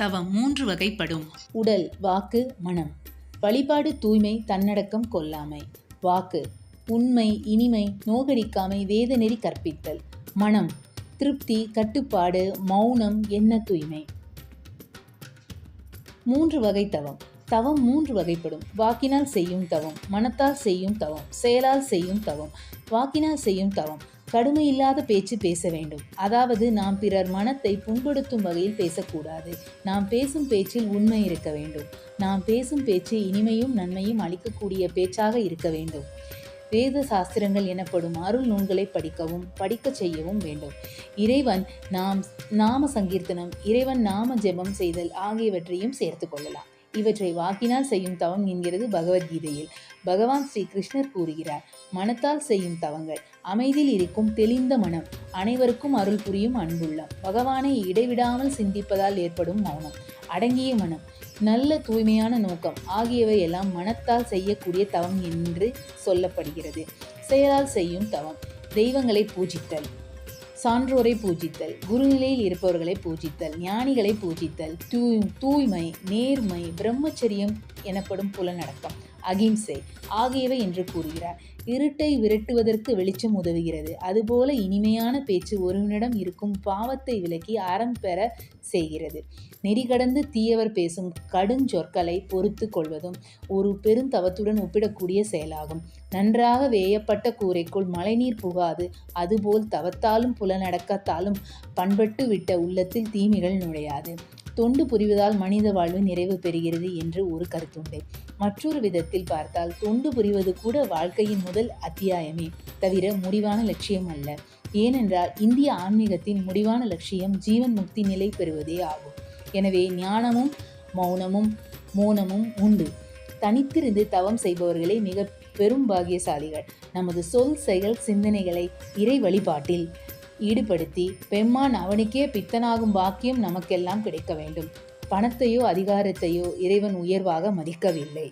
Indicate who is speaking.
Speaker 1: தவம் மூன்று வகைப்படும்.
Speaker 2: உடல் வாக்கு மனம். வழிபாடு தூய்மை தன்னடக்கம் கொல்லாமை. வாக்கு உண்மை இனிமை நோகடிக்காமை வேதநெறி கற்பித்தல். மனம் திருப்தி கட்டுப்பாடு மௌனம் என்ன தூய்மை. மூன்று வகை தவம். தவம் மூன்று வகைப்படும். வாக்கினால் செய்யும் தவம் மனத்தால் செய்யும் தவம் செயலால் செய்யும் தவம். வாக்கினால் செய்யும் தவம். கடுமையில்லாத பேச்சு பேச வேண்டும். அதாவது நாம் பிறர் மனத்தை புண்படுத்தும் வகையில் பேசக்கூடாது. நாம் பேசும் பேச்சில் உண்மை இருக்க வேண்டும். நாம் பேசும் பேச்சு இனிமையும் நன்மையும் அளிக்கக்கூடிய பேச்சாக இருக்க வேண்டும். வேத சாஸ்திரங்கள் எனப்படும் அருள் நூல்களை படிக்கவும் படிக்கச் செய்யவும் வேண்டும். இறைவன் நாம் நாம சங்கீர்த்தனம் இறைவன் நாம ஜெபம் செய்தல் ஆகியவற்றையும் சேர்த்து கொள்ளலாம். இவற்றை வாக்கினால் செய்யும் தவம் என்கிறது பகவத்கீதையில். பகவான் ஸ்ரீ கிருஷ்ணர் கூறுகிறார் மனத்தால் செய்யும் தவங்கள் அமைதியில் இருக்கும் தெளிந்த மனம் அனைவருக்கும் அருள் புரியும் அன்புள்ளம் பகவானை இடைவிடாமல் சிந்திப்பதால் ஏற்படும் மௌனம் அடங்கிய மனம் நல்ல தூய்மையான நோக்கம் ஆகியவை எல்லாம் மனத்தால் செய்யக்கூடிய தவம் என்று சொல்லப்படுகிறது. செயலால் செய்யும் தவம் தெய்வங்களை பூஜித்தல். சான்றோரை பூஜித்தல் குருநிலையில் இருப்பவர்களை பூஜித்தல் ஞானிகளை பூஜித்தல் தூய் தூய்மை நேர்மை பிரம்மச்சரியம் எனப்படும் புலநடக்கம் அகிம்சை. ஆகியவை என்று கூறுகிறார். இருட்டை விரட்டுவதற்கு வெளிச்சம் உதவுகிறது. அதுபோல இனிமையான பேச்சு ஒருவனிடம் இருக்கும் பாவத்தை விலக்கி அறம் பெற செய்கிறது. நெறி கடந்து தீயவர் பேசும் கடுஞ்சொற்களை பொறுத்து கொள்வதும் ஒரு பெருந்தவத்துடன் ஒப்பிடக்கூடிய செயலாகும். நன்றாக வேயப்பட்ட கூரைக்குள் மழைநீர் புகாது. அதுபோல் தவத்தாலும் புலநடக்கத்தாலும் பண்பட்டு விட்ட உள்ளத்தில் தீமைகள் நுழையாது. தொண்டு புரிவதால் மனித வாழ்வு நிறைவு பெறுகிறது என்று ஒரு கருத்துண்டு. மற்றொரு விதத்தில் பார்த்தால் தொண்டு புரிவது கூட வாழ்க்கையின் முதல் அத்தியாயமே தவிர முடிவான லட்சியம் அல்ல. ஏனென்றால் இந்திய ஆன்மீகத்தின் முடிவான லட்சியம் ஜீவன் முக்தி நிலை பெறுவதே ஆகும். எனவே ஞானமும் மௌனமும் மோனமும் உண்டு. தனித்திருந்து தவம் செய்பவர்களே மிக பெரும் பாகியசாலிகள் நமது சொல் செயல் சிந்தனைகளை இறை வழிபாட்டில் ஈடுபடுத்தி பெம்மான் அவனுக்கே பித்தனாகும் பாக்கியம் நமக்கெல்லாம் கிடைக்க வேண்டும். பணத்தையோ அதிகாரத்தையோ இறைவன் உயர்வாக மதிக்கவில்லை.